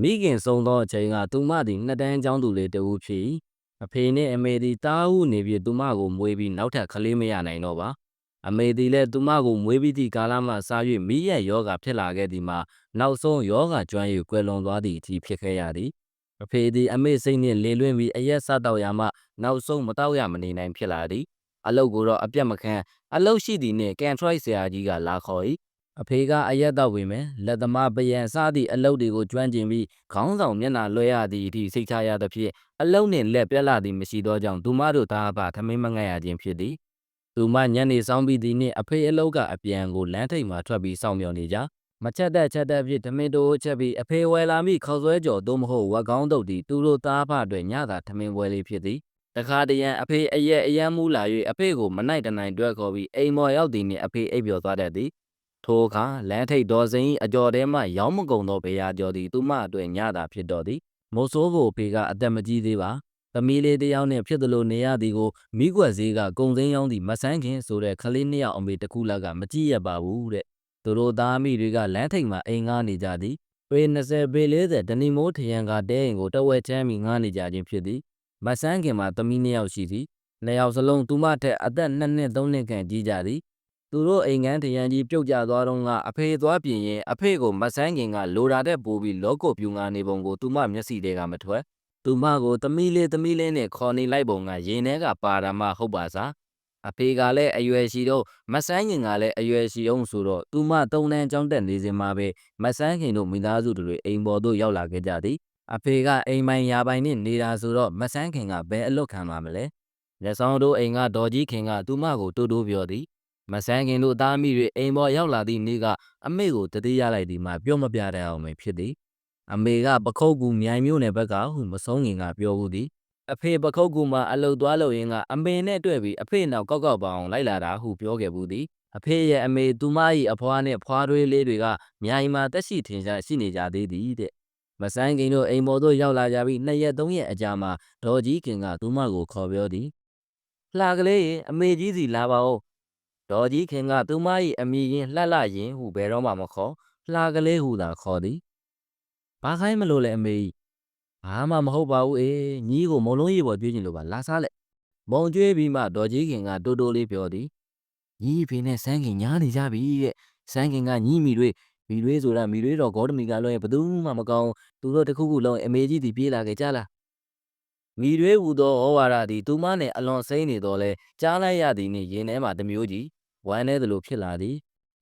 မိခင်ဆုံးသောအချိန်ကသူမသည်နှစ်တန်းကျောင်းသူလေးတစ်ဦးဖြစ်၏အဖေနှင့်အမေသည်တားဟုနေပြီးသူမကိုမွေးပြီးနောက်ထပ်ကလေးမရနိုင်တော့ပါအမေသည်လည်းသူမကိုမွေးပြီးသည့်ကာလမှစ၍မိရက်ယောဂဖြစ်လာခဲ့သည်မှာနောက်ဆုံးယောဂကျွမ်း၍ကွယ်လွန်သွားသည့်အထိဖြစ်ခဲ့ရသည်အဖေသည်အမေစိတ်နှင့်လေလွင့်ပြီးအရက်စားတော့ရမှနောက်ဆုံးမတော့ရမနေနိုင်ဖြစ်လာသည်အလုတ်ကိုတော့အပြတ်မခံအလုတ်ရှိသည်နှင့်ကန်ထရိုက်ဆရာကြီးကလာခေါ်၏ အဖေကအရက်တော့ပေမဲ့လက်သမားပယံစားသည့်အလုတ်တွေကိုကျွမ်းကျင်ပြီးခေါင်းဆောင်မျက်နှာလွှဲရသည့်အထိစိတ်ချရသဖြင့်အလုတ်နှင့်လက်ပြက်လာသည်မရှိသောကြောင့်သူမတို့သားအဖသမင်းမငတ်ရခြင်းဖြစ်သည်သူမညနေဆောင်ပြီးသည်နှင့်အဖေအလုတ်ကအပြန်ကိုလမ်းထိပ်မှထွက်ပြီးစောင့်မျှော်နေကြမချက်တဲ့ချက်တဲ့ဖြင့်ဓမင်းတိုးချက်ပြီးအဖေဝယ်လာမိခေါက်ဆွဲကြော်သို့မဟုတ်ဝက်ကောင်းတုပ်သည်သူတို့သားဖအတွက်ညသာဓမင်းပွဲလေးဖြစ်သည်တခါတရံအဖေအရက်အယမ်းမူလာ၍အဖေကိုမနိုင်တနိုင်တွဲခေါ်ပြီးအိမ်မော်ရောက်သည်နှင့်အဖေအိပ်ပျော်သွားတတ်သည် ထိုအခါလမ်းထိပ်တော်စိန်၏အကျော်ထဲမှရောင်းမကုန်သောဘေးရာကျော်သည်သူမအတွက်ညသာဖြစ်တော်သည်မိုးစိုးကိုအဖေကအသက်မကြီးသေးပါသမီးလေးတယောက်နဲ့ဖြစ်သလိုနေရသည်ကိုမိကွက်ဈေးကကုံစင်းရောင်းသည့်မဆန်းခင်ဆိုတဲ့ကလေးနှစ်ယောက်အမေတကူလကမကြည့်ရပါဘူးတဲ့သူတို့သားမိတွေကလမ်းထိပ်မှာအိမ်ငားနေကြသည်ပေ20ပေ40ဒနီမိုးထရန်ကတဲအိမ်ကိုတဝက်ချမ်းပြီးငားနေကြခြင်းဖြစ်သည်မဆန်းခင်မှာသမီးနှစ်ယောက်ရှိသည်နှစ်ယောက်စလုံးသူမထက်အသက်2နှစ်3နှစ်ခန့်ကြီးကြသည် သူတို့အိမ်ငန်းထရန်ကြီးပြုတ်ကျသွားတော့ကအဖေသွားပြင်ရင်အဖေကိုမဆန်းခင်ကလိုတာတဲ့ပိုးပြီးလောကိုပြူငါနေပုံကိုသူမမျက်စိထဲကမထွက်သူမကိုသမီးလေးသမီးလေးနဲ့ခေါ်နေလိုက်ပုံကရင်ထဲကပါတာမှဟုတ်ပါစားအဖေကလည်းအရွယ်ရှိတော့မဆန်းခင်ကလည်းအရွယ်ရှိအောင်ဆိုတော့သူမတုံတန်းကြောင်းတက်နေစဉ်မှာပဲမဆန်းခင်တို့မိသားစုတွေအိမ်ပေါ်သို့ရောက်လာခဲ့ကြသည်အဖေကအိမ်ပိုင်ရာပိုင်နဲ့နေတာဆိုတော့မဆန်းခင်ကဘယ်အလွတ်ခံမှာမလဲလက်ဆောင်တို့အိမ်ကဒေါ်ကြီးခင်ကသူမကိုတိုးတိုးပြောသည် မဆန်းခင်တို့သားမိတွေအိမ်ပေါ်ရောက်လာသည့်နေ့ကအမေကိုတတိရလိုက်သည်မှပြောမပြတတ်အောင်ပဲဖြစ်သည်အမေကပခုတ်ကူမြိုင်မျိုးနယ်ဘက်ကဟုမဆုံးခင်ကပြောဘူးသည်အဖေပခုတ်ကူမှာအလုတ်သွားလို့ရင်ကအမေနဲ့တွေ့ပြီးအဖေနောက်ကောက်ကောက်ပအောင်လိုက်လာတာဟုပြောခဲ့ဘူးသည်အဖေရဲ့အမေသူမ၏အဖွားနဲ့ဖွားတွေးလေးတွေကမြိုင်မှာတက်ရှိထင်ရှားရှိနေကြသေးသည်တဲ့မဆန်းခင်တို့အိမ်ပေါ်သို့ရောက်လာကြပြီးနှစ်ရက်သုံးရက်အကြာမှာဒေါ်ကြီးခင်ကသူမကိုခေါ်ပြောသည်လှကလေးရေအမေကြီးစီလာပါဦး ဒေါ်ကြီးခင်ကသူမ၏အမိရင်လှလှရင်ဟုဘယ်တော့မှမခေါ်လှကလေးဟုသာခေါ်သည်ဘာခိုင်းမလို့လဲအမေကြီးဘာမှမဟုတ်ပါဘူးအေးညီးကိုမုံလုံးရေပေါ်ကျွေးကျင်လို့ပါလာစားလက်မုံကျွေးပြီးမှဒေါ်ကြီးခင်ကတိုးတိုးလေးပြောသည်ညီးဖေနဲ့စန်းခင်ညားနေကြပြီတဲ့စန်းခင်ကညီးမိတွေမိတွေဆိုတာမိတွေတော့ဂေါတမီကလွှဲဘသူမှမကောင်းသူတို့တခုခုလုံးအမေကြီးတီပြေးလာခဲ့ကြလားမိတွေဟူသောဩဝါဒသည်သူမနှင့်အလွန်စိမ့်နေတော်လဲကြားလိုက်ရသည်နှင့်ရင်ထဲမှတမျိုးကြီး ဝမ်းနေသလိုဖြစ်လာသည်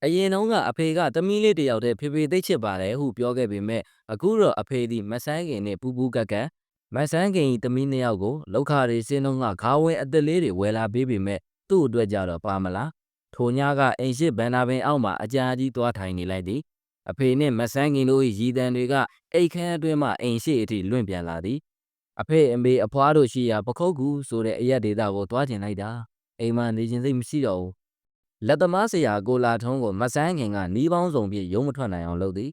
အရင်တုန်းကအဖေကသမီးလေးတစ်ယောက်တည်းဖေဖေသိချစ်ပါတယ်ဟုပြောခဲ့ပေမဲ့အခုတော့အဖေသည်မဆန်းခင်နှင့်ပူပူကက်ကက်မဆန်းခင်၏သမီးနှစ်ယောက်ကိုလောက်ခရီစင်းတုံးကခါဝဲအသက်လေးတွေဝယ်လာပေးပေမဲ့သူ့အတွက်ကြတော့ပါမလားထိုညကအိမ်ရှိဘန်နာပင်အောက်မှာအကြာကြီးသွားထိုင်နေလိုက်သည်အဖေနှင့်မဆန်းခင်တို့၏ရည်တံတွေကအိတ်ခမ်းအတွင်းမှအိမ်ရှိအထိလွင့်ပြန်လာသည်အဖေအမေအဖွားတို့ရှိရာပခုတ်ကူဆိုတဲ့အရက်ဒေတာကိုသွားကျင်လိုက်တာအိမ်မှာနေခြင်းစိတ်မရှိတော့ဘူး လက်သမားဆရာကိုလာထုံးကိုမဆန်းခင်ကနီးပေါင်းစုံပြည့်ရုံးမထွက်နိုင်အောင်လုပ်သည်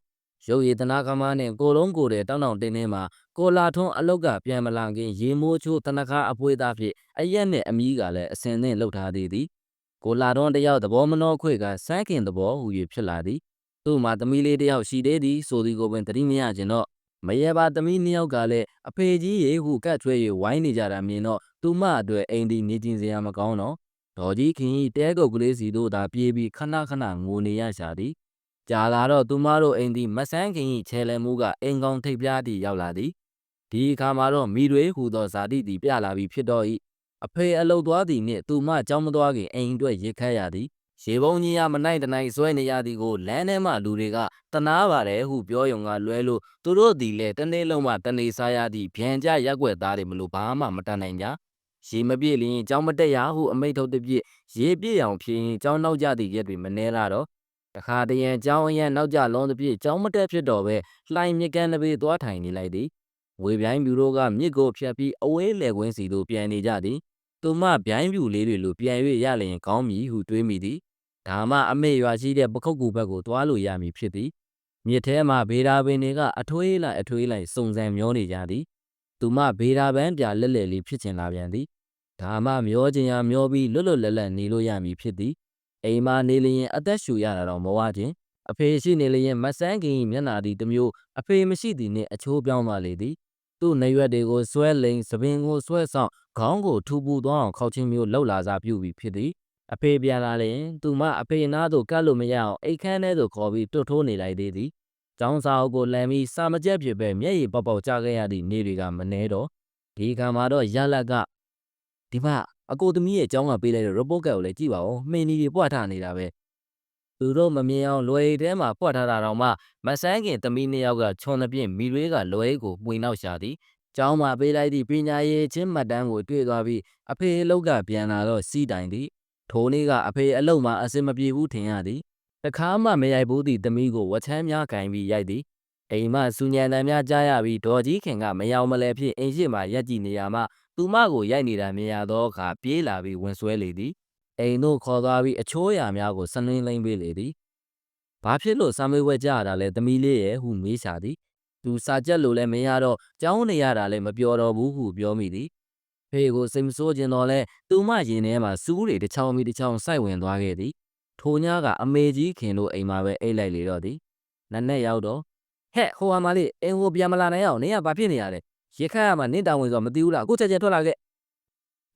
ရုပ်ရည်တနာကမားနဲ့ကိုလုံးကိုတဲ့တောင်းတောင်းတင်းတင်းမှာကိုလာထွန်းအလုတ်ကပြန်မလာခင်ရေမိုးချိုးတနခါအပွေးသားဖြင့်အရက်နဲ့အမီးကလည်းအစင်သင့်လှုပ်ထားသေးသည်ကိုလာထွန်းတယောက်သဘောမနှောခွေကစန်းခင်သဘောဟူ၍ဖြစ်လာသည်သူ့မှာသမီးလေးတယောက်ရှိသေးသည်ဆိုသည်ကိုပင်တတိမရခြင်းတော့မရေပါသမီးနှစ်ယောက်ကလည်းအဖေကြီးရေဟုကတ်ချွဲ၍ဝိုင်းနေကြတာမြင်တော့သူမအတွက်အိမ်ဒီနေကျင်စရာမကောင်းတော့ ဒေါ်ကြီးခင်ဤတဲကုတ်ကလေးစီတို့သာပြေးပြီးခဏခဏငိုနေရရှာသည်ကြာလာတော့သူမတို့အိမ်သည်မဆန်းခင်ဤချဲလဲမှုကအိမ်ကောင်းထိပ်ပြားသည့်ရောက်လာသည်ဒီအခါမှာတော့မိတွေဟူသောဇာတိသည်ပြလာပြီးဖြစ်တော့၏အဖေအလုတ်သွားသည်နှင့်သူမကြောင်းမသွားခင်အိမ်အတွက်ရစ်ခတ်ရသည်ရေပုံကြီးရမနိုင်တနိုင်ဆွဲနေရသည်ကိုလမ်းထဲမှလူတွေကတနာပါတယ်ဟုပြောယုံကလွဲလို့သူတို့သည်လည်းတနေ့လုံးမှတနေစားရသည့်ဗျံကြရက်ွက်သားတွေမလို့ဘာမှမတတ်နိုင်ကြ ရေမပြည့်လျင်ကြောင်းမတက်ရဟုအမိတ်ထုတ်တပြည့်ရေပြည့်အောင်ဖြင်းကြောင်းနောက်ကြသည့်ရက်တွေမနှဲလာတော့တခါတရံကြောင်းအရန်နောက်ကြလုံးတပြည့်ကြောင်းမတက်ဖြစ်တော့ပဲလှိုင်မြကန်းတစ်ပေသွားထိုင်နေလိုက်သည်ဝေပြိုင်းပြူတို့ကမြစ်ကိုဖြတ်ပြီးအဝေးလေကွင်းစီသို့ပြန်နေကြသည်သူမဗျိုင်းပြူလေးတွေလိုပြန်၍ရလျင်ကောင်းမည်ဟုတွေးမိသည်ဒါမှအမေရွာရှိတဲ့ပခုတ်ကူဘက်ကိုသွားလို့ရမည်ဖြစ်သည်မြစ်ထဲမှာဘေးဒါပင်တွေကအထွေးလိုက်အထွေးလိုက်စုံစံမျောနေကြသည်သူမဘေးဒါပန်းပြလက်လက်လေးဖြစ်ချင်လာပြန်သည် ဒါမှမျောခြင်းရမျောပြီးလွတ်လွတ်လပ်လပ်နေလို့ရမည်ဖြစ်သည်အိမ်မှာနေလျင်အသက်ရှူရတာတော့မဝခြင်းအဖေရှိနေလျင်မဆန်းခင်၏မျက်နှာသည်တစ်မျိုးအဖေမရှိသည်နှင့်အချိုးပြောင်းသွားလေသည်သူ့နေရွက်တွေကိုဆွဲလိမ်သပင်ကိုဆွဲဆောင်ခေါင်းကိုထူပူသွားအောင်ခောက်ခြင်းမျိုးလှုပ်လာစားပြုပြီးဖြစ်သည်အဖေပြန်လာလျင်သူမအဖေနားသို့ကပ်လို့မရအောင်အိတ်ခမ်းထဲသို့ခေါ်ပြီးတွတ်ထိုးနေလိုက်သေးသည်ကျောင်းစာအုပ်ကိုလမ်းပြီးစာမကျက်ဖြစ်ပဲမျက်ရည်ပေါက်ပေါက်ကျခဲ့ရသည့်နေ့တွေကမနှဲတော့ဒီခါမှာတော့ရလက်က ဒီမအကိုသမီးရဲ့ကျောင်းကပေးလိုက်တဲ့ report card ကိုလည်းကြည့်ပါဦးမှင်ဒီတွေပွက်ထားနေတာပဲသူတို့မမြင်အောင်လွယ်ရည်ထဲမှာပွက်ထားတာတော့မှမဆန်းခင်သမီးနှစ်ယောက်ကချွန်သဖြင့်မိရွေးကလွယ်ရည်ကိုမှွေနောက်ရှာသည်ကျောင်းမှာပေးလိုက်သည့်ပညာရေးချင်းမှတ်တမ်းကိုတွေ့သွားပြီးအဖေအလောက်ကပြန်လာတော့စီးတိုင်သည်ထိုနေ့ကအဖေအလောက်မှာအစင်မပြေဘူးထင်ရသည်တခါမှမရိုက်ဘူးသည့်သမီးကိုဝချမ်းများကင်ပြီးရိုက်သည်အိမ်မစူညံတန်များကြားရပြီးဒေါ်ကြီးခင်ကမယောင်မလဲဖြစ်အိမ်ရှိမှရက်ကြည့်နေရမှ သူမကိုရိုက်နေတာမြင်ရသောအခါပြေးလာပြီးဝင်ဆွဲလေသည်အိမ်တို့ခေါ်သွားပြီးအချိုးအရာများကိုဆနင်းလိမ့်ပေးလေသည်ဘာဖြစ်လို့စာမေးပွဲကြားရတာလဲသမီးလေးရဲ့ဟုမေးရှာသည်သူစာကြက်လို့လည်းမရတော့ကြောင်းနေရတာလည်းမပြောတော့ဘူးဟုပြောမိသည်ဖေကိုစိတ်မဆိုးခြင်းတော့လဲသူမရင်ထဲမှာစူးတွေတစ်ချောင်းပြီးတစ်ချောင်းစိုက်ဝင်သွားခဲ့သည်ထိုညကအမေကြီးခင်တို့အိမ်မှာပဲအိတ်လိုက်လေတော့သည်နက်နက်ရောက်တော့ဟဲ့ဟိုဟာမလေးအင်းဟိုပြန်မလာနိုင်အောင်နင်ကဘာဖြစ်နေရလဲ ရခတ်ရမှာနင့်တောင်ဝင်ဆိုမသိဘူးလားကိုချက်ချက်ထွက်လာခဲ့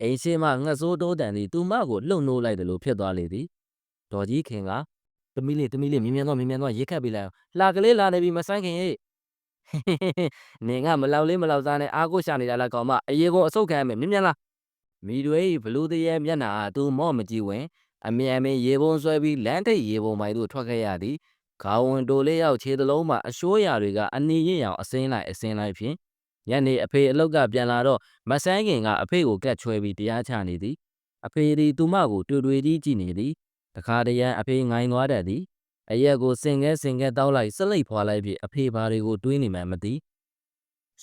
အိမ်ရှိမှငှက်စိုးတိုးတန်သည်သူမကိုလှုပ်နိုးလိုက်တယ်လို့ဖြစ်သွားလေသည်ဒေါ်ကြီးခင်ကသမီးလေးသမီးလေးမြင်မြန်တော့မြင်မြန်တော့ရခတ်ပေးလိုက်အောင်လှကလေးလာနေပြီမဆိုင်ခင်ရေးနင်ကမလောက်လေးမလောက်စားနဲ့အားကိုရှာနေတာလားကောင်မအရေကုန်အဆုတ်ခံရမယ်မြင်မြန်လားမိတွေဘလူးတရဲ့မျက်နှာကသူမော့မကြည့်ဝင်အမြန်မင်းရေပုံးဆွဲပြီးလမ်းထိပ်ရေပုံမိုင်သို့ထွက်ခဲ့ရသည်ခေါင်းဝင်တိုလေးရောက်ခြေသလုံးမှာအရှိုးရာတွေကအနီရင့်ရောင်အစင်းလိုက်အစင်းလိုက်ဖြင့် ညနေအဖေအလောက်ကပြန်လာတော့မဆန်းခင်ကအဖေကိုကက်ချွဲပြီးတရားချနေသည်အဖေသည်သူမကိုတွေ့တွေ့ကြီးကြည့်နေသည်တခါတရံအဖေငိုင်းသွားတတ်သည်အရက်ကိုစင်ကဲစင်ကဲတောက်လိုက်စလိတ်ဖွာလိုက်ပြီးအဖေဘာတွေကိုတွေးနေမှမသိ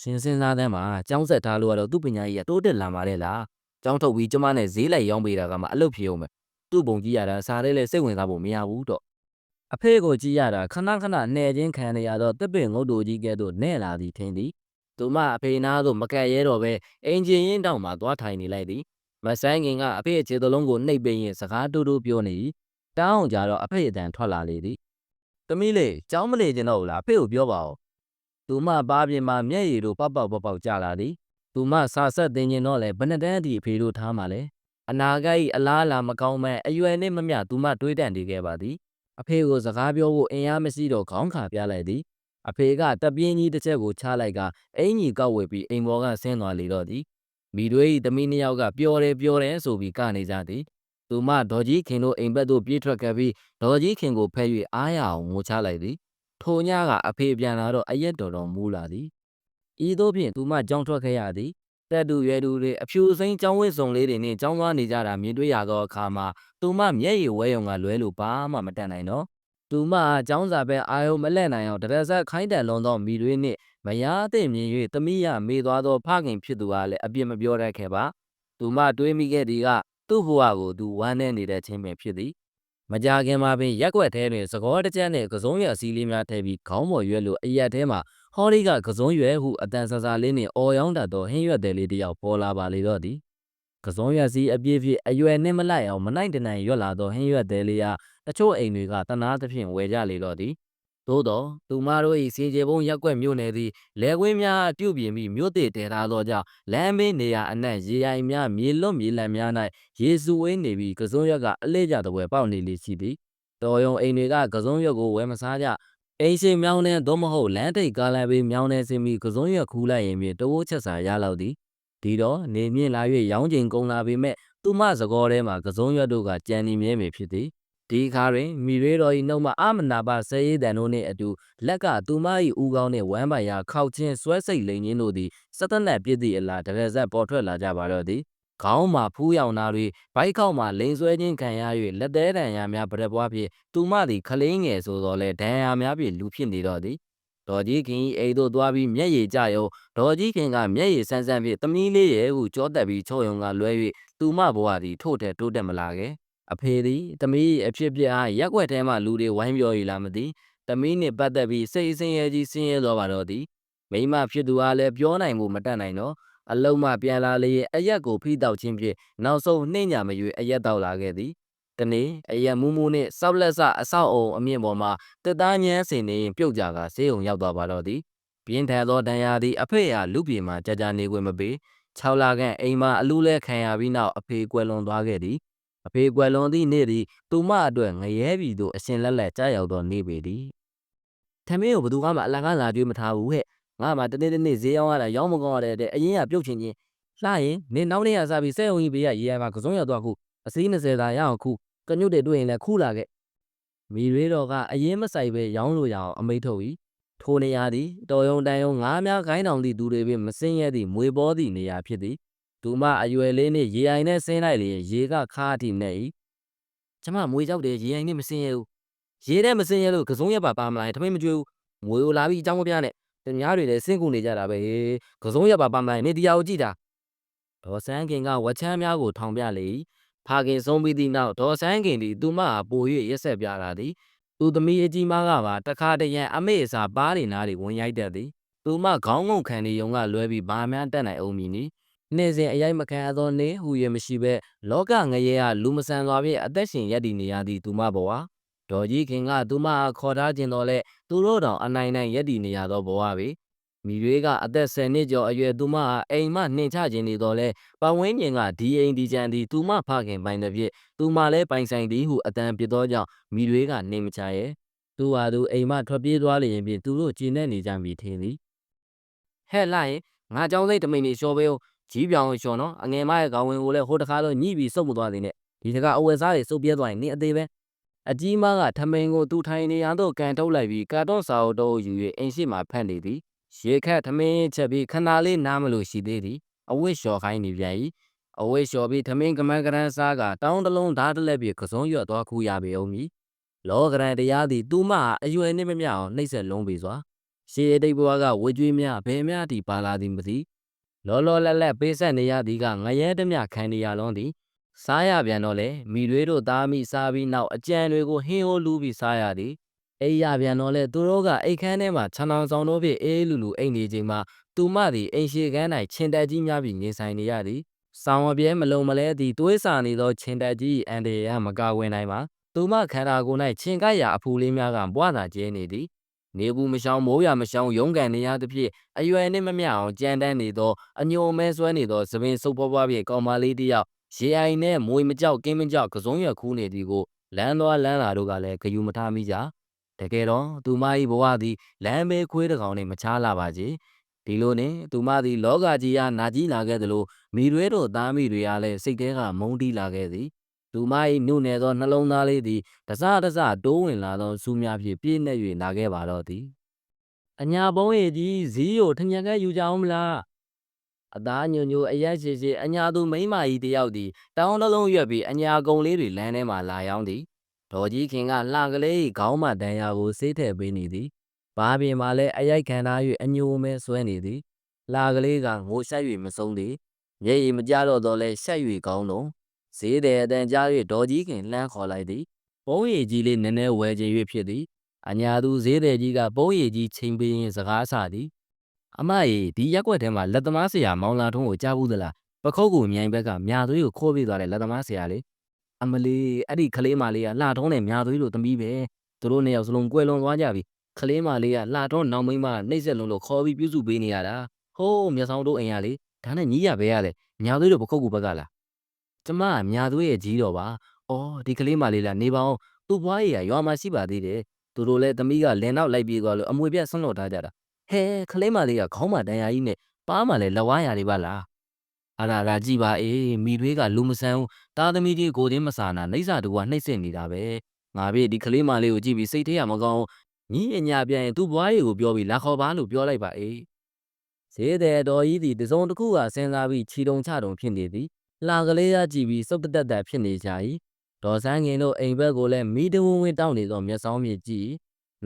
ရှင်စင်းစားတဲ့မှာကျောင်းဆက်ထားလို့ကတော့သူ့ပညာကြီးကတိုးတက်လာပါတယ်လားကျောင်းထုတ်ပြီးကျမနဲ့ဈေးလိုက်ရောင်းပေးတာကမှအလုပ်ဖြစ်အောင်ပဲသူ့ပုံကြီးရတာစားရဲလဲစိတ်ဝင်စားဖို့မရဘူးတော့အဖေကိုကြည့်ရတာခဏခဏနှဲချင်းခံရတော့တစ်ပင်ငုတ်တူကြီးကဲ့သို့နဲ့လာသည်ထင်သည် သူမအဖေနာသို့မကက်ရဲတော့ပဲအင်ဂျင်ရင်တောင်မှသွားထိုင်နေလိုက်သည်မဆိုင်ခင်ကအဖေခြေသလုံးကိုနှိပ်ပိရင်စကားတူတူပြောနေ၏တောင်းကြတော့အဖေအတန်ထွက်လာလေသည်သမီးလေးကြောင်းမနေကျင်တော့ဘူးလားအဖေကိုပြောပါဦးသူမပါပြင်မှာမျက်ရည်တို့ပေါက်ပေါက်ပေါက်ပေါက်ကျလာသည်သူမစာဆက်တင်ကျင်တော့လေဘယ်နှစ်တန်းအထိအဖေတို့ထားမှလဲအနာဂတ်၏အလားအလာမကောင်းမဲ့အရွယ်နှင့်မမျှသူမတွေးတန့်နေခဲ့ပါသည်အဖေကိုစကားပြောဖို့အင်အားမရှိတော့ခေါင်းခါပြလိုက်သည် အဖေကတပြင်းကြီးတစ်ချက်ကိုချလိုက်ကအင်ကြီးကောက်ဝေပြီးအိမ်ပေါ်ကဆင်းသွားလေတော့သည်မိတွေ၏သမီးနှစ်ယောက်ကပျော်တယ်ပျော်တယ်ဆိုပြီးကနေကြသည်သူမဒေါ်ကြီးခင်တို့အိမ်ဘက်သို့ပြေးထွက်ခဲ့ပြီးဒေါ်ကြီးခင်ကိုဖဲ၍အားရအောင်ငိုချလိုက်သည်ထိုညကအဖေပြန်လာတော့အရက်တော်တော်မူးလာသည်ဤသို့ဖြင့်သူမကြောင်းထွက်ခဲ့ရသည်တက်တူရွယ်တူတွေအဖြူစိမ်းចောင်းဝစ်စုံလေးတွေနဲ့ចောင်းသွားနေကြတာမြင်တွေ့ရသောအခါမှာသူမမျက်ရည်ဝဲရုံကလွဲလို့ဘာမှမတတ်နိုင်တော့ သူမအားចောင်းစာပဲအာယုံမလဲ့နိုင်အောင်တရဆက်ခိုင်းတန်လွန်သောမိတွေနှင့်မယားအသည့်မြင်၍သမီးရမေသွားသောဖခင်ဖြစ်သူအားလည်းအပြစ်မပြောတတ်ခဲ့ပါသူမတွေးမိခဲ့သည်ကသူ့ဘဝကိုသူဝမ်းနည်းနေတဲ့ချင်းပင်ဖြစ်သည်မကြခင်မှာပင်ရက်ွက်ထဲတွင်သကောတကြမ်းနှင့်ကစုံးရအစည်းလေးများထည့်ပြီးခေါင်းပေါ်ရွက်လို့အရက်ထဲမှာဟော်ရီကကစုံးရွယ်ဟုအတန်ဆဆလေးနှင့်အော်ရောင်းတတ်သောဟင်းရွက်သည်လေးတစ်ယောက်ပေါ်လာပါလေတော့သည် ကစုံးရွက်စီအပြည့်ပြည့်အရွယ်နှင့်မလိုက်အောင်မနိုင်တနိုင်ရွက်လာသောဟင်းရွက်သည်လေးအားတချို့အိမ်တွေကတနာသဖြင့်ဝယ်ကြလေတော့သည်သို့တော့သူမတို့၏စီကျေပုံရက်ွက်မြို့နယ်သည်လဲကွင်းများပြုတ်ပြင်ပြီးမြို့တည်တဲထားသောကြောင့်လမ်းဘေးနေရာအနှံ့ရေရိုင်များမြေလွတ်မြေလန့်များ၌ရေစုဝင်းနေပြီးကစုံရွက်ကအလေးကြတပွဲပေါက်နေလေရှိသည်တော်ယုံအိမ်တွေကကစုံရွက်ကိုဝယ်မစားကြအိမ်ရှိမြောင်းတဲ့သို့မဟုတ်လမ်းထိပ်ကားလမ်းဘေးမြောင်းနေစင်ပြီးကစုံရွက်ခူးလိုက်ရင်ဖြင့်တဝိုးချက်စာရလောက်သည် ဒီတော့နေမြင့်လာ၍ရောင်းချိန်ကုန်လာပေမဲ့သူမစကောထဲမှာကစုံရွက်တို့ကကြံနေမြဲပေဖြစ်သည်ဒီခါတွင်မိရွေးတော်၏နှုတ်မှအာမနာပါဆဲရည်တန်တို့နှင့်အတူလက်ကသူမ၏ဦးကောင်းနှင့်ဝမ်းပိုင်ရာခောက်ချင်းဆွဲစိတ်လိန်ချင်းတို့သည်စက်တနက်ပြည့်သည့်အလားတကယ်ဆက်ပေါ်ထွက်လာကြပါတော့သည်ခေါင်းမှာဖူးရောင်နာတွေဘိုက်ခေါက်မှာလိန်ဆွဲခြင်းခံရ၍လက်သေးတန်ရာများပရက်ပွားဖြင့်သူမသည်ခလင်းငယ်ဆိုသောလဲဒဏ်ရာများဖြင့်လူဖြစ်နေတော့သည် ဒေါ်ကြီးခင်၏အိမ်သို့သွားပြီးမျက်ရည်ကျယုံဒေါ်ကြီးခင်ကမျက်ရည်ဆန်းဆန်းဖြင့်သမီးလေးရဲ့ဟုကြောတက်ပြီးချုံယုံကလွဲ၍သူမဘဝသည်ထို့တဲ့တိုးတက်မလာခဲ့အဖေသည်သမီးအဖြစ်ပြအားရက်ွက်ထဲမှလူတွေဝိုင်းပြောရလားမသိသမီးနှင့်ပတ်သက်ပြီးစိတ်အစဉ်ရဲကြီးဆင်းရဲသွားပါတော့သည်မိမဖြစ်သူအားလည်းပြောနိုင်မှုမတတ်နိုင်တော့အလုံးမပြန်လာလျင်အရက်ကိုဖိတောက်ခြင်းဖြင့်နောက်ဆုံးနှိမ့်ညာမရွေအရက်တောက်လာခဲ့သည် တနေ့အရက်မူးမူးနှင့်စောက်လက်စအဆောက်အုံအမြင့်ပေါ်မှတက်သားညမ်းစင်နေပြုတ်ကြကဆေးုံရောက်သွားပါတော့သည်ပြင်းထန်သောဒဏ်ရာသည်အဖေအားလူပြေမှကြာကြာနေခွင့်မပေး6လခန့်အိမ်မှအလူလဲခံရပြီးနောက်အဖေကွယ်လွန်သွားခဲ့သည်အဖေကွယ်လွန်သည့်နေ့သည်သူမအတွက်ငရဲပြည်သို့အရှင်လက်လက်ကြားရောက်သောနေ့ပေသည်ထမင်းကိုဘသူကမှအလကားလာကြွေးမထားဘူးဟဲ့ငါမှတနေ့တနေ့ဈေးရောက်ရတာရောင်းမကောင်းရတဲ့အရင်ကပြုတ်ချင်ချင်းလှရင်နေနောက်နေ့ကစားပြီးစက်ုံကြီးဘေးကရေရမှာကစုံရောက်သွားခုအစီး20သာရအောင်ခု ကညွတ်တွေတွေ့ရင်လည်းခူးလာခဲ့မိရွေးတော်ကအရင်မဆိုင်ပဲရောင်းလို့ရအောင်အမိတ်ထုတ်၏ထိုနေရာသည်တော်ယုံတန်ယုံငားများခိုင်းတောင်သည့်သူတွေပင်မစင်းရဲသည့်မွေပေါ်သည့်နေရာဖြစ်သည်သူမအရွယ်လေးနှင့်ရေအိုင်နဲ့ဆင်းလိုက်လျင်ရေကခါအထိနဲ့၏ကျမမွေကြောက်တယ်ရေအိုင်နဲ့မစင်းရဲဘူးရေထဲမစင်းရဲလို့ကစုံရက်ပါပါမလာရင်ထမင်းမကြွေးဘူးမွေကိုလာပြီးအကြောင်းမပြနဲ့တများတွေလည်းစင့်ကူနေကြတာပဲဟေးကစုံရက်ပါပါမလာရင်နေတရားကိုကြည့်တာဒေါ်စန်းခင်ကဝက်ချမ်းများကိုထောင်ပြလေ၏ ဖခင်ဆုံးပြီးသည့်နောက်ဒေါ်စန်းခင်သည်သူမအားပို၍ရက်ဆက်ပြလာသည်သူသမီးအကြီးမားကပါတခါတရံအမေအစာပါးနေနားတွေဝင်ရိုက်တတ်သည်သူမခေါင်းငုံခံနေုံကလွဲပြီးဘာမှတတ်နိုင်အောင်မည်နီနေ့စဉ်အရိုက်မခံရသောနေ့ဟူ၍မရှိဘဲလောကငရဲကလူမဆန်စွာဖြင့်အသက်ရှင်ရပ်တည်နေရသည့်သူမဘဝဒေါ်ကြီးခင်ကသူမအားခေါ်ထားခြင်းတော်လဲသူတို့တောင်အနိုင်နိုင်ရပ်တည်နေရသောဘဝပေ မိရွေးကအသက်10နှစ်ကျော်အရွယ်သူမအားအိမ်မှနှင်ချခြင်းနေတော်လဲပတ်ဝန်းကျင်ကဒီအိမ်ဒီချန်ဒီသူမဖခင်ပိုင်တဲ့ဖြင့်သူမလည်းပိုင်ဆိုင်သည်ဟုအတန်ပြသောကြောင့်မိရွေးကနေမချရဲ့သူဟာသူအိမ်မှထွက်ပြေးသွားလျင်ဖြင့်သူတို့ကျင်းနေနေကြပြီထင်သည်ဟဲ့လိုက်ငါကြောင်းစိတ်တမိန်နေလျှော်ပေးအောင်ကြီးပြောင်လျှော်နော်အငယ်မရဲ့ခေါင်းဝင်ကိုလည်းဟိုတခါတော့ညှိပြီးစုပ်မသွားသေးနဲ့ဒီတကအဝယ်စားတွေစုပ်ပြဲသွားရင်နင်းအသေးပဲအကြီးမားကထမိန်ကိုသူထိုင်နေရန်တော့ကန်ထုတ်လိုက်ပြီးကာတွန်းစာအုပ်တော့ယူ၍အိမ်ရှိမှဖတ်နေသည် ရေခတ်ထမင်းချက်ပြီးခဏလေးနားမလို့ရှိသေးသည်အဝတ်လျှော်ခိုင်းနေပြန်၏အဝတ်လျှော်ပြီးထမင်းကမန်းကရန်စားကတောင်းတလုံးဓာတ်တလက်ပြီးကစုံရွတ်သွားခူရပေအောင်မည်လောကရန်တရားသည်သူမအားအရွယ်နှင့်မမျှအောင်နှိပ်စက်လုံးပေစွာရှေးအတိတ်ဘဝကဝေကျွေးများဘယ်များသည်ပါလာသည်မသိလောလောလတ်လတ်ပေးဆက်နေရသည်ကငရဲတမျှခံနေရလွန်သည်စားရပြန်တော့လေမိတွေတို့သားမိစားပြီးနောက်အကြံတွေကိုဟင်းဟိုးလူပြီးစားရသည် အိပ်ရပြန်တော့လေသူတို့ကအိတ်ခမ်းထဲမှာခြံအောင်ဆောင်တို့ဖြင့်အေးလူလူအိတ်နေချိန်မှာသူမသည်အိမ်ရှိကန်း၌ချင်းတက်ကြီးများပြီးနေဆိုင်နေရသည်ဆောင်းအပြဲမလုံမလဲသည်တွေးဆနေသောချင်းတက်ကြီးအန်တရာမကာဝင်နိုင်ပါသူမခန္ဓာကိုယ်၌ချင်းကပ်ရာအဖူလေးများကပွားသာကျဲနေသည်နေဘူးမရှောင်မိုးရမရှောင်ရုံးကန်နေရသဖြင့်အရွယ်နှင့်မမျှအောင်ကြမ်းတမ်းနေသောအညိုမဲဆွဲနေသောသပင်စုပ်ပွားပွားဖြင့်ကောင်မလေးတစ်ယောက်ရေအိုင်နှင့်မွေမကြောက်ကင်းမကြောက်ကစုံရွက်ခူးနေသည်ကိုလမ်းသွားလမ်းလာတို့ကလည်းဂယုမထားမိကြ တကယ်တော့သူမ၏ဘဝသည်လမ်းဘေးခွေးတစ်ကောင်နှင့်မချားလာပါချေဒီလိုနဲ့သူမသည်လောကကြီးအားနာကြီးလာခဲ့သလိုမိရွဲတို့သားမိတွေအားလည်းစိတ်ထဲကမုန်းတီးလာခဲ့သည်သူမ၏နုနယ်သောနှလုံးသားလေးသည်တစတစတိုးဝင်လာသောစူးများဖြင့်ပြည့်နှက်၍လာခဲ့ပါတော့သည်အညာဘုံရည်ကြီးဇီးကိုထညက်ကယူကြအောင်မလားအသားညွညွအရက်ရှိရှိအညာသူမိမကြီးတယောက်သည်တောင်းတလုံးရွက်ပြီးအညာကုံလေးတွေလမ်းထဲမှလာရောက်သည် ဒေါ်ကြီးခင်ကလှကလေးခေါင်းမှတန်ရာကိုဆေးထည့်ပေးနေသည်ဘာပင်မှလည်းအရိုက်ခံထား၍အညိုမဲဆွဲနေသည်လှကလေးကငိုဆက်၍မဆုံးသည်မျက်ရည်မကြတော့တော့လဲဆက်၍ကောင်းတော့ဈေးတဲ့အတန်ကြား၍ဒေါ်ကြီးခင်လှမ်းခေါ်လိုက်သည်ပုံးရည်ကြီးလေးနည်းနည်းဝယ်ခြင်း၍ဖြစ်သည်အညာသူဈေးတဲ့ကြီးကပုံးရည်ကြီးချိန်ပေးရင်စကားဆသည်အမကြီးဒီရက်ွက်ထဲမှာလက်သမားဆရာမောင်လာထုံးကိုကြားဘူးသလားပခုတ်ကူမြိုင်ဘက်ကမြာသွေးကိုခိုးပြသွားတဲ့လက်သမားဆရာလေ အမလီအဲ့ဒီကလေးမလေးကလှထုံးနဲ့မြာသွေးလို့သမီးပဲသူတို့နှစ်ယောက်စလုံးကွယ်လွန်သွားကြပြီကလေးမလေးကလှထုံးနောက်မိန်းမနှိမ့်ဆက်လုံးလို့ခေါ်ပြီးပြုစုပေးနေရတာဟိုးမျက်စောင်းတို့အိမ်ရလေဒါနဲ့ညီးရပဲရလေမြာသွေးတို့ပခုတ်ကူဘက်ကလားကျမကမြာသွေးရဲ့ကြီးတော်ပါအော်ဒီကလေးမလေးလားနေပါအောင်သူ့ဘွားရည်ကရွာမှာရှိပါသေးတယ်သူတို့လည်းသမီးကလင်နောက်လိုက်ပြေးသွားလို့အမွေပြတ်ဆွန့်လွတ်ထားကြတာဟဲကလေးမလေးကခေါင်းမတန်ရာကြီးနဲ့ပါးမလည်းလက်ဝါးရာတွေပါလား အရာရာကြည့်ပါအေးမိတွေကလူမဆန်းဘူးသားသမီးကြီးကိုတင်းမစာနာနှိမ့်စာတူကနှိမ့်စစ်နေတာပဲငါပြေဒီကလေးမလေးကိုကြည့်ပြီးစိတ်ထဲရမကောင်းညီအညာပြန်ရင်သူ့ဘွားရည်ကိုပြောပြီးလာခေါ်ပါလို့ပြောလိုက်ပါအေးဈေးတဲ့တော်ကြီးသည်တစုံတစ်ခုကစဉ်းစားပြီးခြီတုံချတုံဖြစ်နေသည်လှကလေးရကြည့်ပြီးစုပ်တက်တက်ဖြစ်နေကြ၏ဒေါ်ဆန်းငင်တို့အိမ်ဘက်ကိုလည်းမိတဝင်းဝင်းတောင်းနေသောမျက်စောင်းမြည်ကြည့်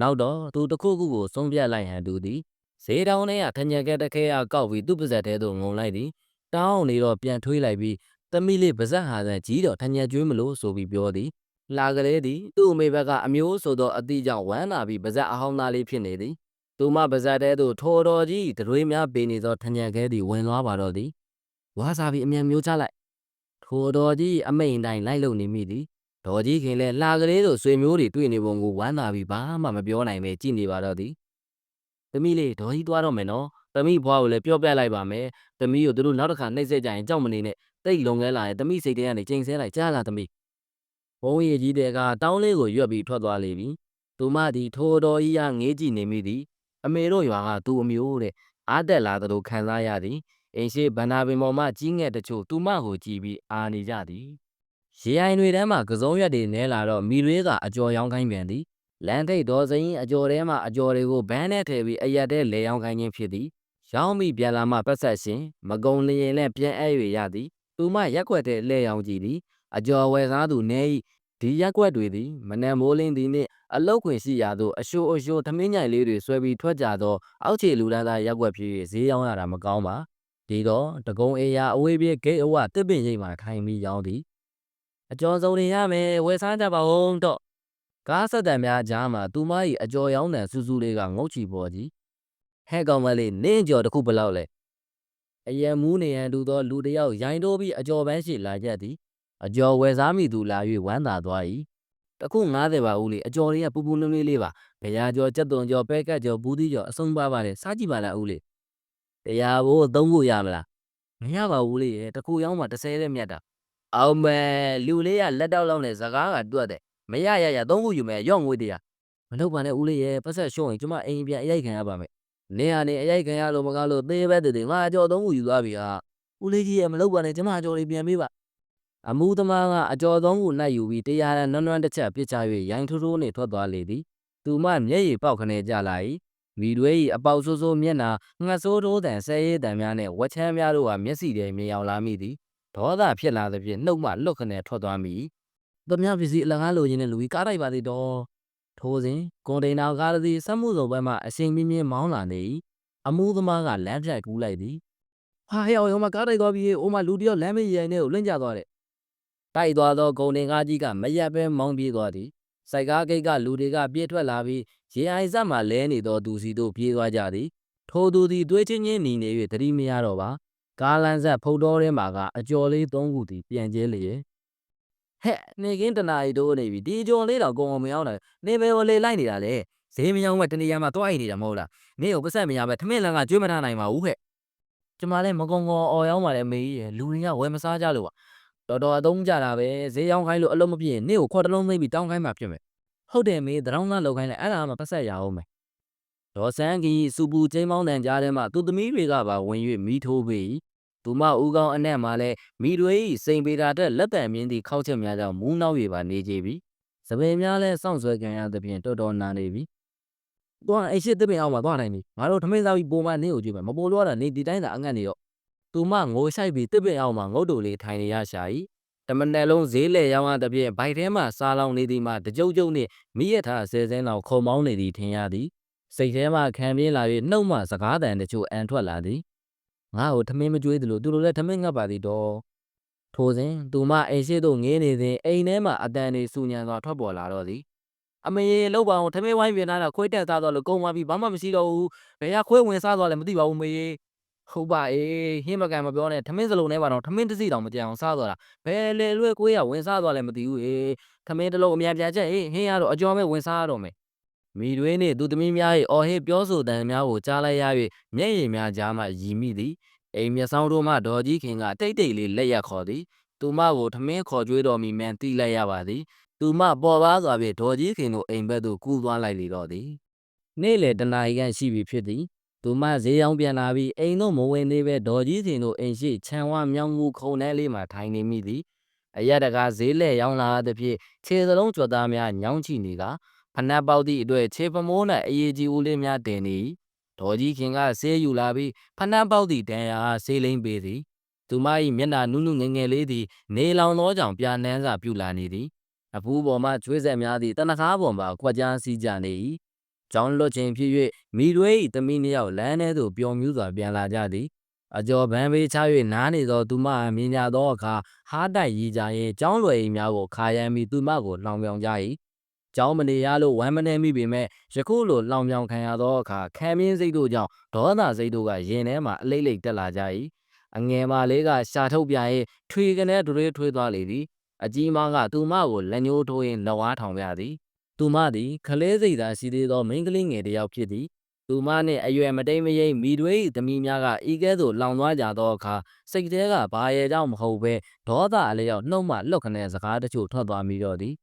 နောက်တော့သူတစ်ခုခုကိုဆုံးပြတ်လိုက်ဟန်သူသည်ဈေးတောင်းထဲကထညက်ကဲတခဲအကောက်ပြီးသူ့ပါဇက်ထဲသို့ငုံလိုက်သည် တောင်းနေတော့ပြန်ထွေးလိုက်ပြီးသမီးလေးပါဇက်ဟာဆန်ကြီးတော့ထညက်ကျွေးမလို့ဆိုပြီးပြောသည်လာကလေးသည်သူ့အမေဘက်ကအမျိုးဆိုသောအသည့်ကြောင့်ဝမ်းသာပြီးပါဇက်အဟောင်းသားလေးဖြစ်နေသည်သူမပါဇက်တဲသို့ထိုတော်ကြီးဒရွေးများပေးနေသောထညက်ကဲသည်ဝင်သွားပါတော့သည်ဝါစာပြီးအမြန်မျိုးချလိုက်ထိုတော်ကြီးအမိန်တိုင်းလိုက်လုံနေမိသည်ဒေါ်ကြီးခင်လည်းလှကလေးဆိုဆွေမျိုးတွေတွေ့နေပုံကိုဝမ်းသာပြီးဘာမှမပြောနိုင်ပဲကြည်နေပါတော့သည်သမီးလေးဒေါ်ကြီးသွားတော့မယ်နော် သမီးဘွားကိုလည်းပြောပြလိုက်ပါမယ်သမီးကိုသူတို့နောက်တစ်ခါနှိပ်စက်ကြရင်ကြောက်မနေနဲ့တိတ်လွန်ခဲလာရင်သမီးစိတ်ထဲကနေချိန်ဆဲလိုက်ကြားလားသမီးဘုံရည်ကြီးတဲ့ကတောင်းလေးကိုရွက်ပြီးထွက်သွားလေပြီသူမသည်ထိုတော်ကြီးကငေးကြည့်နေမိသည်အမေတို့ရွာကသူ့အမျိုးတဲ့အားတက်လာသလိုခံစားရသည်အိမ်ရှိဗန္နာပင်ပေါ်မှကြီးငယ်တချို့သူမကိုကြည့်ပြီးအာနေကြသည်ရေအိုင်တွေထဲမှာကစုံရက်တွေနဲလာတော့မိရွေးကအကျော်ရောင်းခိုင်းပြန်သည်လန်ထိတ်တော်စရင်အကျော်ထဲမှာအကျော်တွေကိုဘန်းနဲ့ထည့်ပြီးအရက်ထဲလဲရောင်းခိုင်းခြင်းဖြစ်သည် ရောင်းပြီးပြန်လာမှပတ်ဆက်ရှင်မကုံလျင်နဲ့ပြန်အဲ့၍ရသည်သူမရက်ွက်တဲ့လဲရောင်းကြည့်သည်အကျော်ဝယ်စားသူနဲဤဒီရက်ွက်တွေသည်မနက်မိုးလင်းသည်နှင့်အလုတ်ခွင်ရှိရာသို့အရှိုးအရှိုးသမင်းညိုင်လေးတွေဆွဲပြီးထွက်ကြသောအောက်ခြေလူလန်းသားရက်ွက်ဖြစ်၍ဈေးရောင်းရတာမကောင်းပါဒီတော့တကုံအေယာအဝေးပြေးဂိတ်အဝတစ်ပင်ရိပ်မှထိုင်ပြီးရောင်းသည်အကျော်စုံတွေရမယ်ဝယ်စားကြပါဦးတော့ကားဆက်တံများကြားမှာသူမ၏အကျော်ရောင်းတန်စူးစူးလေးကငုတ်ချီပေါ်ကြီး ဟဲ့ကောင်မလေးနင်းအကျော်တစ်ခုဘယ်လောက်လဲအယံမူးနေရန်တူသောလူတစ်ယောက်ရိုင်းတိုးပြီးအကျော်ပန်းရှိလာရက်သည်အကျော်ဝယ်စားမိသူလာ၍ဝမ်းသာသွား၏တစ်ခု90ပါဦးလေအကျော်တွေကပူပူနွေးနွေးလေးပါဘရာကျော်ကြက်သွန်ကျော်ပဲကတ်ကျော်ဘူးသီးကျော်အစုံပါပါတယ်စားကြည့်ပါလားဦးလေတရားဘိုးသုံးဖို့ရမလားမရပါဘူးလေတစ်ခုရောင်းမှ30တဲ့မြတ်တာအောင်မဲလူလေးကလက်တော့လောက်နဲ့စကားကတွတ်တယ်မရရရသုံးခုယူမယ်ရော့ငွေတရာမလုပ်ပါနဲ့ဦးလေးရဲ့ပတ်ဆက်ရှုံးရင်ကျမအိမ်ပြန်အရိုက်ခံရပါမယ် နင်းဟာနေအရိုက်ခံရလို့မကားလို့သေးပဲတည်တည်ငါအကျော်သုံးခုယူသွားပြီဟာဦးလေးကြီးရဲ့မလုပ်ပါနဲ့ကျမအကျော်လေးပြန်ပေးပါအမှုသမားကအကျော်သုံးခုနှိုက်ယူပြီးတရားရန်နွမ်းနွမ်းတစ်ချက်ပစ်ချ၍ရိုင်းထိုးထိုးနှင့်ထွက်သွားလေသည်သူမမျက်ရည်ပေါက်ခနဲကြလာ၏မိတွဲ၏အပေါက်ဆိုးဆိုးမျက်နှာငှက်ဆိုးတိုးတန်ဆဲရဲတန်များနှင့်ဝက်ချမ်းများတို့ဟာမျက်စိထဲမြင်အောင်လာမိသည်ဒေါသဖြစ်လာသဖြင့်နှုတ်မှလွတ်ခနဲထွက်သွားမိ။သမ ्या ပစ္စည်းအလကားလိုချင်တဲ့လူကြီးကားတိုက်ပါသေးတော့။ ထိုစဉ်ကွန်တိန်နာကားတစ်စီးစက်မှုစုံဘက်မှအရှင်ပြင်းပြင်းမောင်းလာနေ၏။အမှုသမားကလမ်းဖြတ်ကူးလိုက်သည်။ဟာဟဲ့အောင်မကားတိုက်သွားပြီ။အိုမလူတယောက်လမ်းမေးရိုင်ထဲကိုလွင့်ကျသွားတယ်။တိုက်သွားသောကုန်တင်ကားကြီးကမရက်ပဲမောင်းပြေးသွားသည်။စိုက်ကားဂိတ်ကလူတွေကပြေးထွက်လာပြီးရေအိုင်ဆက်မှလဲနေသောသူစီတို့ပြေးသွားကြသည်။ထိုသူသည်တွေးချင်းချင်းหนีနေ၍သတိမရတော့ပါ။ကားလန်းဆက်ဖုတ်တော်ထဲမှာကအကျော်လေးသုံးခုတည်ပြန်ကျဲလျက် ဟဲ့နေကင်းတနာရီတိုးနေပြီဒီအကျော်လေးတော့ကုံအောင်မရောက်နိုင်နေပဲဝလေလိုက်နေတာလေဈေးမရောက်မဲ့တနေရာမှာတွားအိနေတာမဟုတ်လားနေကိုပတ်ဆက်မရပဲထမင်းလန်ကကျွေးမထားနိုင်ပါဘူးဟဲ့ကျမလည်းမကုံကုံအော်ရောက်ပါလေမေကြီးရယ်လူတွေကဝယ်မစားကြလို့ပါတော်တော်အသုံးကြတာပဲဈေးရောက်ခိုင်းလို့အလုံးမပြည့်ရင်နေကိုခေါ်တလုံးသိမ့်ပြီးတောင်းခိုင်းမှဖြစ်မယ်ဟုတ်တယ်မေတရောင်းသားလောက်ခိုင်းလိုက်အဲ့ဒါမှပတ်ဆက်ရအောင်မယ်ဒေါ်စန်းကြီးစူပူကျင်းမောင်းတန်ကြားထဲမှာသူသမီးတွေကပါဝင်၍မိထိုးပေ သူမဦးကောင်းအနက်မှလည်းမိတွေ၏စိန်ပေတာတက်လက်တံမြင့်သည့်ခောက်ချက်များကြောင့်မူးနောက်၍ပါနေကြပြီ။စပယ်များလည်းစောင့်ဆွဲခံရသဖြင့်တော်တော်နာနေပြီ။သွားအိတ်ရှိသပင်အောင်မှာသွားနိုင်ပြီ။ငါတို့ထမင်းစားပြီးပုံမှန်နေကိုကြည့်မယ်။မပိုလို့ရတာနေဒီတိုင်းသာအငတ်နေတော့သူမငိုဆိုင်ပြီးသပင်အောင်မှာငုတ်တူလေးထိုင်နေရရှာ၏။တမနယ်လုံးဈေးလေရောင်းရသဖြင့်ဘိုက်ထဲမှစားလောင်နေသည်မှတကြုတ်ကြုတ်နှင့်မိရထားဆယ်စင်းလောက်ခုံမောင်းနေသည်ထင်ရသည်။စိတ်ထဲမှခံပြင်းလာ၍နှုတ်မှစကားတန်တချို့အန်ထွက်လာသည်။ ငါ့ကိုထမင်းမကြွေးသလိုသူတို့လည်းထမင်းငတ်ပါသည်တော့။ထိုစဉ်သူမအိမ်ရှိသို့ငေးနေစဉ်အိမ်ထဲမှအတန်တွေစူညံစွာထွက်ပေါ်လာတော့သည်။အမေလောက်ပါအောင်ထမင်းဝိုင်းပြင်လာတာခွေးတက်သားတော့လို့ကုံသွားပြီဘာမှမရှိတော့ဘူး။ဘယ်ကခွေးဝင်စားသွားလဲမသိပါဘူးမေ။ဟုတ်ပါအေးဟင်းမကန်မပြောနဲ့ထမင်းစလုံးထဲပါတော့ထမင်းတစ်စီတောင်မကြံအောင်စားသွားတာဘယ်လေလွဲကိုရဝင်စားသွားလဲမသိဘူးအေးထမင်းတစ်လုံးအမြန်ပြန်ချက်အေးဟင်းရတော့အကျော်မဲ့ဝင်စားရတော့မယ် မိတွင်းနှင့်သူသမီးများ၏အော်ဟစ်ပြောဆိုတန်များကိုကြားလိုက်ရ၍မျက်ရည်များကြားမှရည်မိသည်အိမ်မျက်စောင်းတို့မှဒေါ်ကြီးခင်ကတိတ်တိတ်လေးလက်ရက်ခေါ်သည်သူမကိုထမင်းခေါ်ကြွေးတော်မူမှန်သိလိုက်ရပါသည်သူမပေါ်ပါစွာဖြင့်ဒေါ်ကြီးခင်တို့အိမ်ဘက်သို့ကူးသွားလိုက်လေတော့သည်နေ့လေတနာရီခန့်ရှိပြီဖြစ်သည်သူမဈေးရောင်းပြန်လာပြီးအိမ်တို့မဝင်သေးပဲဒေါ်ကြီးစင်တို့အိမ်ရှိခြံဝမြောင်းမှုခုံထဲလေးမှာထိုင်နေမိသည်အရက်တကာဈေးလဲရောင်းလာသဖြင့်ခြေစလုံးကြွက်သားများညောင်းချနေက ဖနက်ပေါက်သည့်အတွက်ခြေပမိုး၌အရေးကြီးဦးလေးများတင်နေ၏ဒေါ်ကြီးခင်ကဆေးယူလာပြီးဖနက်ပေါက်သည့်တန်ရာဆေးလိမ့်ပေးသည်သူမ၏မျက်နှာနုနုငယ်ငယ်လေးသည်နေလောင်သောကြောင့်ပြာနှန်းစာပြူလာနေသည်အဖူးပေါ်မှကျွေးဆက်များသည့်တနခါးပေါ်မှာကွက်ကြားစည်းကြနေ၏ကျောင်းလွတ်ခြင်းဖြစ်၍မိရွေး၏သမီးနှစ်ယောက်လမ်းထဲသို့ပျော်မြူးစွာပြန်လာကြသည်အကျော်ဗန်းပေးချ၍နားနေသောသူမအားမြင်ကြသောအခါဟားတိုက်ရီကြရင်ကျောင်းလွယ်အိမ်များကိုခါရမ်းပြီးသူမကိုလောင်ပြောင်ကြ၏ ကျောင်းမနေရလို့ဝမ်းမနေမိပေမဲ့ယခုလိုလောင်ပြောင်ခံရသောအခါခံမြင်းစိတ်တို့ကြောင့်ဒေါသစိတ်တို့ကရင်ထဲမှအလိမ့်လိမ့်တက်လာကြ၏အငယ်မလေးကရှာထုတ်ပြရင်ထွေကနေတွေးထွေးသွားလေသည်အကြီးမားကသူမကိုလက်ညှိုးထိုးရင်းလက်ဝါးထောင်ပြသည်သူမသည်ခလဲစိတ်သာရှိသေးသောမိန်းကလေးငယ်တစ်ယောက်ဖြစ်သည်သူမနှင့်အရွယ်မတိမ်မယိမ်းမိတွေ၏သမီးများကဤကဲ့သို့လောင်သွားကြသောအခါစိတ်ထဲကဘာရဲကြောင့်မဟုတ်ဘဲဒေါသအလျောက်နှုတ်မှလှုပ်ခနဲစကားတချို့ထွက်သွားမိတော့သည်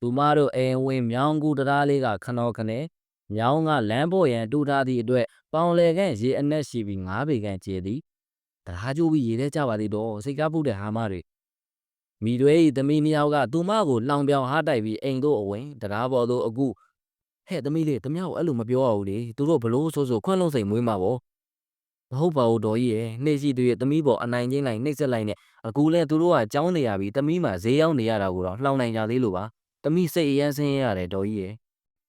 သူမတို့အိမ်ဝင်မြောင်းကူတရားလေးကခနောခနဲမြောင်းကလမ်းပေါ်ရန်တူထားသည့်အတွက်ပေါင်လေခန့်ရေအနက်ရှိပြီးငားပေခန့်ကျဲသည်တရားကျိုးပြီးရေထဲကျပါသေးတော့စိတ်ကားပုတ်တဲ့ဟာမတွေမိတွေ၏သမီးနှစ်ယောက်ကသူမကိုလောင်ပြောင်ဟားတိုက်ပြီးအိမ်သို့အဝင်တရားပေါ်သို့အခုဟဲ့သမီးလေးသမ ्या ကိုအဲ့လိုမပြောရဘူးလေသူတို့ဘလို့ဆိုဆိုခွန့်လုံးစိန်မွေးမှာပေါ့မဟုတ်ပါဘူးတော်ကြီးရယ်နှိမ့်ရှိသူရဲ့သမီးပေါ်အနိုင်ချင်းလိုက်နှိမ့်ဆက်လိုက်နဲ့အခုလဲသူတို့ကကြောင်းနေရပြီသမီးမှဈေးရောက်နေရတာကိုတော့လှောင်နိုင်ကြသေးလို့ပါ သမီးစိတ်အရန်ဆင်းရဲရတယ်တော်ကြီးရယ်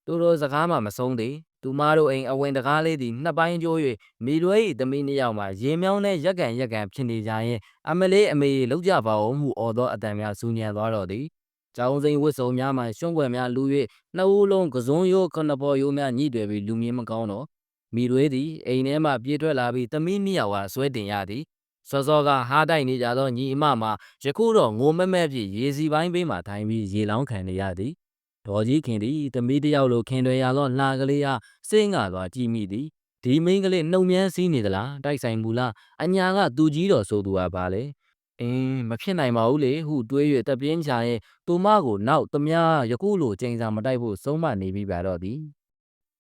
သူတို့စကားမှမဆုံးသေးသူမတို့အိမ်အဝင်တကားလေးသည်နှစ်ပိုင်းကျိုး၍မိလွဲ၏သမီးနှစ်ယောက်မှရေမြောင်းနဲ့ရက်ကန်ရက်ကန်ဖြစ်နေကြရင်အမလေးအမေလောက်ကြပါဦးမှုအော်သောအတန်များစူညံသွားတော့သည်ကျောင်းစိန်ဝတ်စုံများမှရွှွန့်ွယ်များလူ၍နှစ်ဦးလုံးကစုံရိုးခဏပေါ်ရိုးများညှိတွယ်ပြီးလူမြင်မကောင်းတော့မိရွေးသည်အိမ်ထဲမှပြေးထွက်လာပြီးသမီးနှစ်ယောက်ကဆွဲတင်ရသည် စောစောကဟားတိုက်နေကြသောညီအမမှာယခုတော့ငိုမက်မက်ဖြင့်ရေစီပိုင်းပေးမှထိုင်ပြီးရေလောင်းခံနေရသည်ဒေါ်ကြီးခင်သည်သမီးတစ်ယောက်လိုခင်တွေရသောလှကလေးအားစိတ်ငါသွားကြည့်မိသည်ဒီမိန်းကလေးနှုံမြန်းစည်းနေသလားတိုက်ဆိုင်မူလားအညာကသူကြီးတော်ဆိုသူဟာပါလေအင်းမဖြစ်နိုင်ပါဘူးလေဟုတွေး၍တပြင်းချရင်သူမကိုနောက်သမားယခုလိုချိန်စာမတိုက်ဖို့ဆုံးမနေပြီပါတော့သည်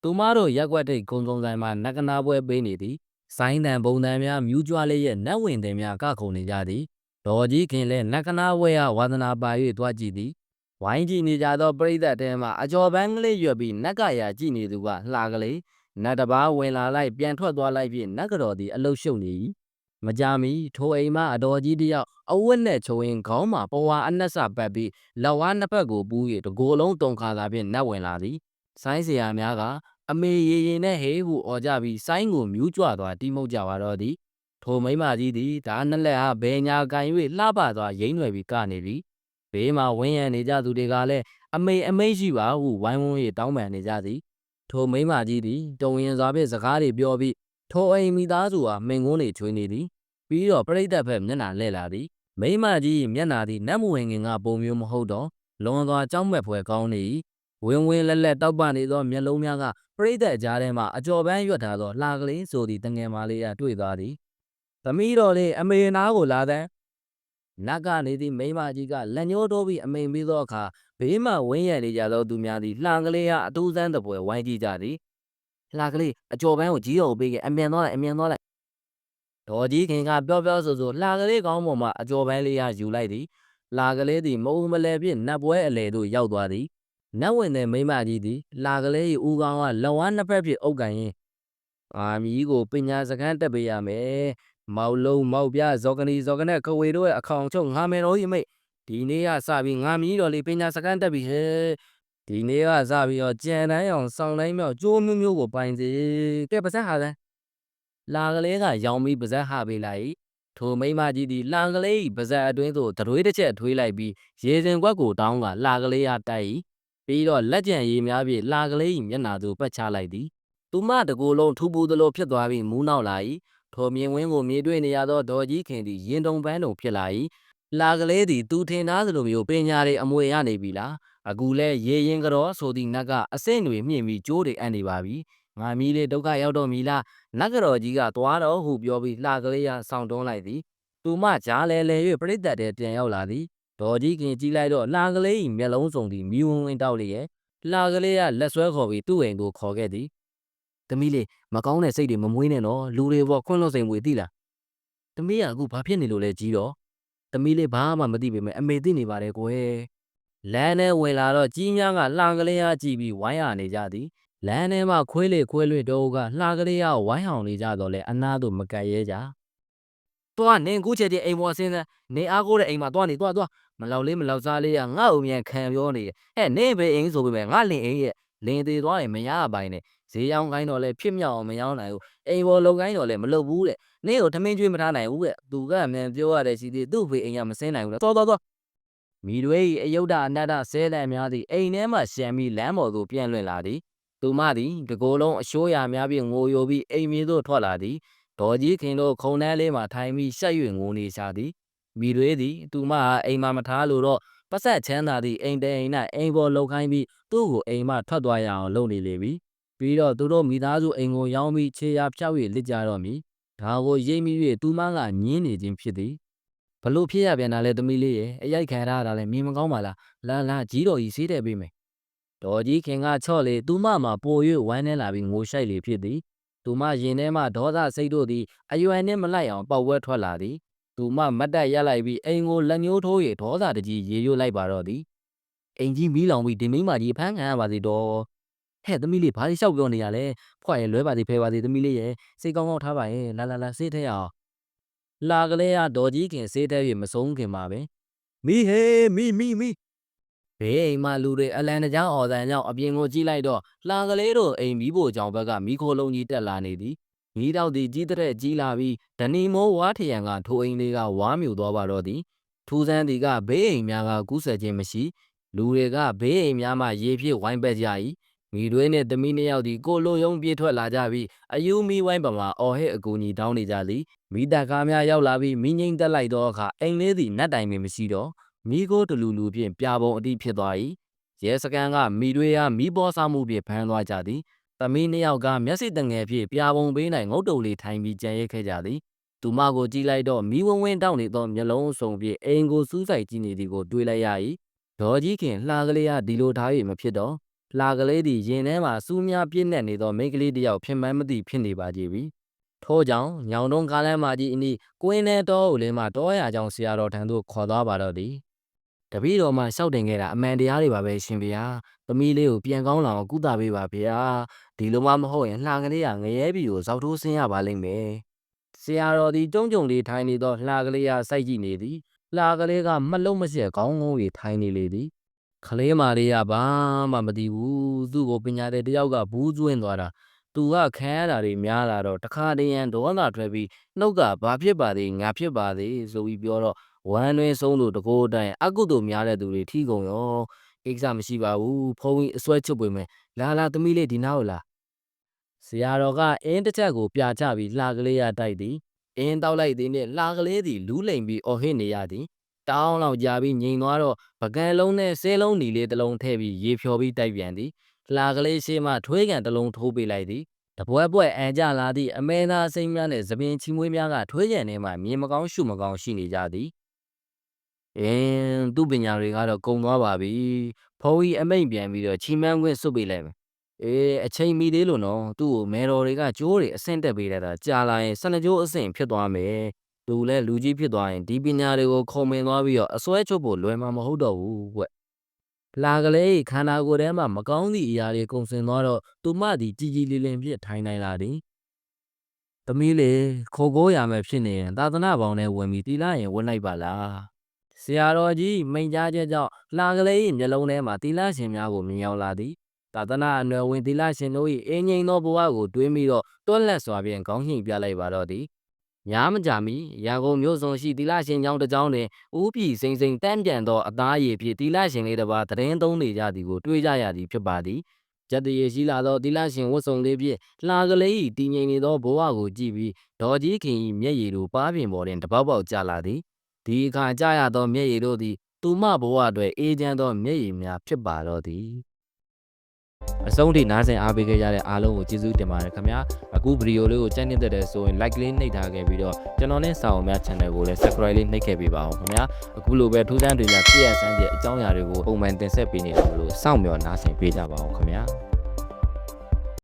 သူမတို့ရက်ွက်တိတ်ဂုံစုံဆိုင်မှာနက်ကနာပွဲပေးနေသည် ဆိုင်းတန်ဘုံတန်များမြူးကြွလေးရဲ့နတ်ဝင်တင်များကခုန်နေကြသည်ဒေါ်ကြီးခင်လည်းနတ်ကနာဝဲရဝါသနာပါ၍တွားကြည့်သည်ဝိုင်းကြည့်နေကြသောပရိသတ်တဲမှအကျော်ပန်းကလေးရွက်ပြီးနတ်ကရာကြည့်နေသူကလှကလေးနတ်တပားဝင်လာလိုက်ပြန်ထွက်သွားလိုက်ဖြင့်နတ်ကတော်သည်အလုရှုပ်နေ၏မကြမီထိုအိမ်မှအတော်ကြီးတယောက်အဝတ်နဲ့ချုံရင်ခေါင်းမှာပဝါအနက်စပတ်ပြီးလက်ဝါးနှစ်ဖက်ကိုပူး၍တကိုယ်လုံးတုံခါသာဖြင့်နတ်ဝင်လာသည်ဆိုင်းစရာများက အမေရေရင်နဲ့ဟေးဟုអော်ကြပြီးဆိုင်းကိုမြူးကြွသွားတီးမှုတ်ကြပါတော့သည်ထိုမိမကြီးသည်ဒါနှစ်လက်အားဘယ်ညာကန်၍လှပသွားရိမ့်ွယ်ပြီးကနေပြီဘေးမှာဝင်းရံနေကြသူတွေကလည်းအမေအမိတ်ရှိပါဟုဝိုင်းဝန်း၍တောင်းပန်နေကြသည်ထိုမိမကြီးသည်တုံရင်စွာဖြင့်စကားတွေပြောပြီးထိုအိမ်မိသားစုအားမင်ကုန်းတွေချွေးနေသည်ပြီးတော့ပြိတ္တဖက်မျက်နှာလှည့်လာသည်မိမကြီးမျက်နှာသည်နတ်မဝင်ခင်ကပုံမျိုးမဟုတ်တော့လွန်စွာကြောက်မက်ဖွယ်ကောင်းနေ၏ ဝင်းဝင်းလက်လက်တောက်ပနေသောမျက်လုံးများကပရိသတ်ကြားထဲမှအကျော်ပန်းရွက်ထားသောလှကလေးဆိုသည့်တငယ်မလေးအားတွေ့သွားသည်သမီးတော်လေးအမေနာကိုလာတဲ့နတ်ကနေသည့်မိမကြီးကလက်ညှိုးထိုးပြီးအမိန်ပေးသောအခါဘေးမှဝင်းရံနေကြသောသူများသည်လှကလေးအားအတူးဆန်းတပွဲဝိုင်းကြည့်ကြသည်လှကလေးအကျော်ပန်းကိုကြီးတော်ကိုပေးခဲ့အမြန်သွားလိုက်အမြန်သွားလိုက်ဒေါ်ကြီးခင်ကပြောပြောဆိုဆိုလှကလေးကောင်းပေါ်မှအကျော်ပန်းလေးအားယူလိုက်သည်လှကလေးသည်မုံမလဲဖြင့်နတ်ပွဲအလေသို့ရောက်သွားသည် နတ်ဝင်တဲ့မိမကြီးသည်လှကလေး၏ဦးခေါင်းကလက်ဝါးနှစ်ဖက်ဖြင့်အုပ်ကန်ရင်းအာမီးကိုပညာစခန်းတက်ပေးရမယ်မောက်လုံးမောက်ပြဇော်ကနီဇော်ကနဲ့ခဝေတို့ရဲ့အခေါင်ချုပ်ငါမယ်တော်ကြီးမိတ်ဒီနေ့ကစပြီးငါမီးတော်လေးပညာစခန်းတက်ပြီဟဲ့ဒီနေ့ကစပြီးတော့ကြံတန်းအောင်စောင်းတိုင်းမြောက်ကျိုးမျိုးမျိုးကိုပိုင်စေကဲပါစက်ဟာစမ်းလာကလေးကရောင်ပြီးပါစက်ဟာပေးလိုက်ထိုမိမကြီးသည်လာကလေး၏ပါဇက်အတွင်းသို့တရွေးတစ်ချက်ထွေးလိုက်ပြီးရေစင်ကွက်ကိုတောင်းကလာကလေးအားတိုက်၏ ပြီးတော့လက်ကျန်ရည်များဖြင့်လာကလေး၏မျက်နှာသို့ပတ်ချလိုက်သည်သူမတကူလုံးထူပူသလိုဖြစ်သွားပြီးမူးနောက်လာ၏ထိုမြင်ဝင်းကိုမြေတွေ့နေရသောဒေါ်ကြီးခင်သည်ရင်တုံပန်းတုံဖြစ်လာ၏လာကလေးသည်သူထင်သားသလိုမျိုးပညာတွေအမွေရနေပြီလားအခုလဲရေရင်ကြောဆိုသည့်နတ်ကအဆင့်တွေမြင့်ပြီးကြိုးတွေအပ်နေပါပြီငါမီးလေးဒုက္ခရောက်တော့မီလားနတ်ကတော်ကြီးကသွားတော့ဟုပြောပြီးလှကလေးကဆောင်းတွန်းလိုက်သည်သူမကြားလဲလဲ၍ပြိတ္တတဲ့ပြန်ရောက်လာသည် ဒေါ်ကြီးခင်ကြည့်လိုက်တော့လှကလေး၏မျက်လုံးစုံသည်မီးဝင်းဝင်းတောက်လျက်လှကလေးကလက်ဆွဲခေါ်ပြီးသူ့အိမ်ကိုခေါ်ခဲ့သည်သမီးလေးမကောင်းတဲ့စိတ်တွေမမွေးနဲ့နော်လူတွေပေါ်ခွန့်လွတ်စိမ်မွေသိလားသမီးကအခုဘာဖြစ်နေလို့လဲကြီးတော့သမီးလေးဘာမှမသိပေမဲ့အမေသိနေပါတယ်ကွယ်လမ်းထဲဝင်လာတော့ကြီးများကလှကလေးအားကြည့်ပြီးဝိုင်းရနေကြသည်လမ်းထဲမှာခွေးလေခွေးလွင့်တော့ကလှကလေးအားဝိုင်းဟောင်နေကြတော့လဲအနာတို့မကတ်ရဲကြ တွားနင်ကူးချက်ချင်းအိမ်ပေါ်ဆင်းစမ်းနေအားကိုးတဲ့အိမ်မှာတွားနေတွားတွားမလောက်လေးမလောက်စားလေးကငါ့အုံမြန်ခံပြောနေတယ်ဟဲ့နင်ပဲအိမ်ဆိုပေမဲ့ငါလင်အိမ်ရဲ့လင်သေးသွားရင်မရပိုင်နဲ့ဈေးရောင်းကိုင်းတော့လဲဖြစ်မြောက်အောင်မရောင်းနိုင်ဘူးအိမ်ပေါ်လုံကိုင်းတော့လဲမလုပ်ဘူးတဲ့နင့်ကိုထမင်းကျွေးမထားနိုင်ဘူးတဲ့သူကအမြန်ပြောရတဲ့ရှိသေးသူ့ဖေအိမ်ကမစင်းနိုင်ဘူးလားတော်တော်တော်မိတွေ၏အယုဒ္ဓအနတ္တဆဲလန့်များသည်အိမ်ထဲမှရှံပြီးလမ်းပေါ်သို့ပြန်လွင့်လာသည်သူမသည်တကိုယ်လုံးအရှိုးရာများဖြင့်ငိုယိုပြီးအိမ်မြေသို့ထွက်လာသည် ဒေါ်ကြီးခင်တို့ခုံတန်းလေးမှထိုင်ပြီးရှက်၍ငိုနေရှာသည်မိတွေသည်သူမဟာအိမ်မှာမထားလို့တော့ပတ်ဆက်ချမ်းသာသည့်အိမ်တဲအိမ်၌အိမ်ပေါ်လောက်ခိုင်းပြီးသူ့ကိုအိမ်မှထွက်သွားရအောင်လုပ်နေလေပြီပြီးတော့သူတို့မိသားစုအိမ်ကိုရောင်းပြီးခြေရာဖြောက်၍လစ်ကြတော့မည်ဒါကိုရိပ်မိ၍သူမကညင်းနေခြင်းဖြစ်သည်ဘလို့ဖြစ်ရပြန်တာလဲသမီးလေးရဲ့အရိုက်ခံရတာလည်းမြင်မကောင်းပါလားလာလာကြီးတော်ကြီးဆေးတဲ့ပေးမယ်ဒေါ်ကြီးခင်ကချော့လေသူမမှာပို၍ဝမ်းနေလာပြီးငိုရှိုက်လေဖြစ်သည် သူမရင်ထဲမှဒေါသစိတ်တို့သည်အယွယ်နှင့်မလိုက်အောင်ပေါက်ဝဲထွက်လာသည်သူမမတ်တက်ရက်လိုက်ပြီးအိမ်ကိုလက်ညှိုးထိုး၍ဒေါသတကြီးရေရွတ်လိုက်ပါတော့သည်အိမ်ကြီးမီးလောင်ပြီးဒီမိန်းမကြီးအဖမ်းခံရပါစေတော့ဟဲ့သမီးလေးဘာလို့ရှောက်ပြောနေရလဲဖွာရဲ့လွဲပါသေးဖဲပါသေးသမီးလေးရဲ့စိတ်ကောင်းကောင်းထားပါရဲ့လာလာလာစေးထဲအောင်လာကလေးကဒေါ်ကြီးခင်စေးထဲ၍မဆုံးခင်ပါပဲမီးဟေးမီးမီးမီး ဘေးအိမ်မှာလူတွေအလံတကြားအော်တန်ကြောင့်အပြင်ကိုကြည့်လိုက်တော့လာကလေးတို့အိမ်မီးဖို့ကြောင်ဘက်ကမီးခိုးလုံးကြီးတက်လာနေသည်မီးတောက်သည်ကြီးတဲ့ကြီးလာပြီးဒနီမိုးဝါထရံကထိုအိမ်လေးကဝါမြူသွားပါတော့သည်ထူးဆန်းသည်ကဘေးအိမ်များကကူးဆက်ခြင်းမရှိလူတွေကဘေးအိမ်များမှရေဖြစ်ဝိုင်းပက်ကြ၏မိတွေနှင့်သမီးနှစ်ယောက်သည်ကိုလိုယုံပြေးထွက်လာကြပြီးအယူမီဝိုင်းပမာအော်ဟစ်အကူကြီးတောင်းနေကြသည်မိသားကားများရောက်လာပြီးမိငိမ့်တက်လိုက်သောအခါအိမ်လေးသည်နတ်တိုင်ပင်မရှိတော့ မိကိုတလူလူဖြင့်ပြာပုံအတိဖြစ်သွား၏ရဲစကန်ကမိတွေအားမိဘောစားမှုဖြင့်ဖမ်းသွားကြသည်သမီးနှစ်ယောက်ကမျက်စိတငယ်ဖြင့်ပြာပုံပေး၌ငုတ်တုပ်လေးထိုင်ပြီးကြံရိတ်ခဲ့ကြသည်။သူမကိုကြည့်လိုက်တော့မီးဝင်းဝင်းတောက်နေသောမျက်လုံးအစုံဖြင့်အိမ်ကိုစူးစိုက်ကြည့်နေသည်ကိုတွေးလိုက်ရ၏။ဒေါ်ကြီးခင်လှကလေးကဒီလိုထား၍မဖြစ်တော့လှကလေးသည်ရင်ထဲမှာစူးများပြည့်နှက်နေသောမိန်းကလေးတစ်ယောက်ဖြစ်မှန်းမသိဖြစ်နေပါကြပြီ။ထို့ကြောင့်ညောင်တုံးကားလမ်းမကြီးအနီးကွင်းထဲတောအုပ်လေးမှတောရကြောင်ဆရာတော်ထံသို့ခေါ်သွားပါတော့သည်။ တပည့်တော်မှရှောက်တင်ခဲ့တာအမှန်တရားတွေပါပဲရှင်ဗျာ။သမီးလေးကိုပြန်ကောင်းလာအောင်ကုသပေးပါဗျာ။ဒီလိုမှမဟုတ်ရင်လှကလေးကငရဲပြီကိုဇောက်ထိုးဆင်းရပါလိမ့်မယ်။ဆရာတော်ဒီတုံးကြုံလေးထိုင်နေသောလှကလေးကစိုက်ကြည့်နေသည်။လှကလေးကမလုံးမစက်ကောင်းကောင်းကြီးထိုင်နေလေသည်။ကလေးမလေးကဘာမှမသိဘူး။သူ့ကိုပညာတဲ့တယောက်ကဘူးကျွင်းသွားတာ။သူကခံရတာတွေများလာတော့တခါတည်းရန်ဒေါသထွက်ပြီးနှုတ်ကဘာဖြစ်ပါသေးငါဖြစ်ပါသေးဆိုပြီးပြောတော့ ဝမ်းတွင်းဆုံးလို့တကိုးတိုင်အကုသို့များတဲ့သူတွေထီကုန်ရောကိစ္စမရှိပါဘူးဖုန်းကြီးအစွဲချုပ်ပေမဲ့လာလာသမီးလေးဒီနားကိုလာဆရာတော်ကအင်းတစ်ချက်ကိုပြချပြီးလှကလေးရတိုက်သည်အင်းတောက်လိုက်သည်နှင့်လှကလေးသည်လူးလိမ်ပြီးအော်ဟစ်နေရသည်တောင်းလောက်ကြာပြီးငိန်သွားတော့ပကံလုံးနဲ့ဆဲလုံးနီလေးတစ်လုံးထည့်ပြီးရေဖြော်ပြီးတိုက်ပြန်သည်လှကလေးရှေ့မှထွေးကန်တစ်လုံးထိုးပေးလိုက်သည်တပွဲပွဲအန်ကြလာသည့်အမဲသားစိမ့်များနှင့်သပင်ချီမွေးများကထွေးကန်ထဲမှမြင်မကောင်းရှုမကောင်းရှိနေကြသည် အင်းသူ့ပညာတွေကတော့ကုံသွားပါပြီဖုန်းကြီးအမိန်ပြန်ပြီးတော့ချီမန်းခွင့်စွတ်ပေးလိုက်မယ်အေးအချိန်မီသေးလို့နော်သူ့ကိုမဲတော်တွေကကျိုးတွေအဆင့်တက်ပေးလိုက်တာကြာလာရင်စနကြိုးအဆင့်ဖြစ်သွားမယ်သူလည်းလူကြီးဖြစ်သွားရင်ဒီပညာတွေကိုခုံမင်သွားပြီးတော့အစွဲချုပ်ဖို့လွယ်မှာမဟုတ်တော့ဘူးကွလာကလေးခန္ဓာကိုယ်ထဲမှာမကောင်းသည့်အရာတွေကုန်စင်သွားတော့သူမသည်ကြည်ကြည်လင်လင်ဖြစ်ထိုင်နိုင်လာသည်သမီးလေခိုးကိုးရမယ်ဖြစ်နေရင်သာသနာပေါင်းနဲ့ဝင်ပြီးတီလာရင်ဝင်လိုက်ပါလား ဆရာတော်ကြီးမိန်ကြားချက်ကြောင့်လာကလေး၏မျက်လုံးထဲမှာတီလာရှင်များကိုမြင်ရောက်လာသည်သာသနာအနွယ်ဝင်သီလရှင်တို့၏အင်းငိမ့်သောဘဝကိုတွေးမိတော့တွန်းလက်စွာဖြင့်ခေါင်းညှိပြလိုက်ပါတော့သည်ညာမကြမီရန်ကုန်မြို့စုံရှိသီလရှင်ကျောင်းတစ်ကျောင်းတွင်ဦးပြည်စိန်စိန်တန်းပြန်သောအသားရည်ဖြင့်သီလရှင်လေးတစ်ပါးတရင်သုံးနေကြသည်ကိုတွေးကြရသည်ဖြစ်ပါသည်ကျက်တရေရှိလာသောသီလရှင်ဝတ်စုံလေးဖြင့်လှကလေး၏တည်ငြိမ်နေသောဘဝကိုကြည့်ပြီးဒေါ်ကြီးခင်၏မျက်ရည်တို့ပါးပြင်ပေါ်တွင်တပေါက်ပေါက်ကျလာသည် ဒီအခါကျရသောမျက်ရည်တို့သည် သူမဘဝအတွက်အေးချမ်းသောမျက်ရည်များဖြစ်ပါတော့သည်အဆုံးထိနားဆင်အားပေးခဲ့ကြတဲ့အားလုံးကိုကျေးဇူးတင်ပါတယ်ခင်ဗျာအခုဗီဒီယိုလေးကိုကြိုက်နေတဲ့တဲ့ဆိုရင် like လေးနှိပ်ထားခဲ့ပြီးတော့ကျွန်တော်နဲ့စာအုံများ channel ကိုလည်း subscribe လေးနှိပ်ခဲ့ပေးပါအောင်ခင်ဗျာအခုလိုပဲထူးဆန်းတွေများပြည့်ရစမ်းတဲ့အကြောင်းအရာတွေကိုပုံမှန်တင်ဆက်ပေးနေတာမလို့စောင့်မျှော်နားဆင်ပေးကြပါအောင်ခင်ဗျာ